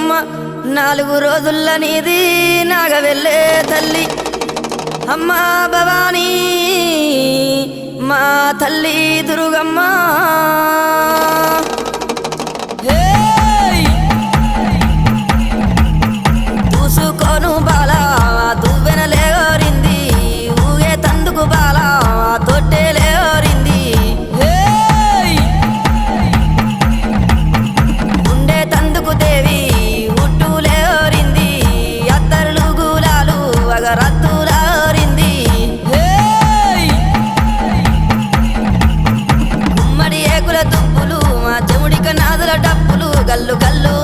అమ్మ నాలుగు రోజుల నీది నాగవెళ్ళే తల్లి. అమ్మా భవానీ మా తల్లి దుర్గమ్మ. పగరత్తులారింది ఉమ్మడి ఏకుల దుప్పులు మా చెవుడిక నాదుల డప్పులు గల్లు గల్లు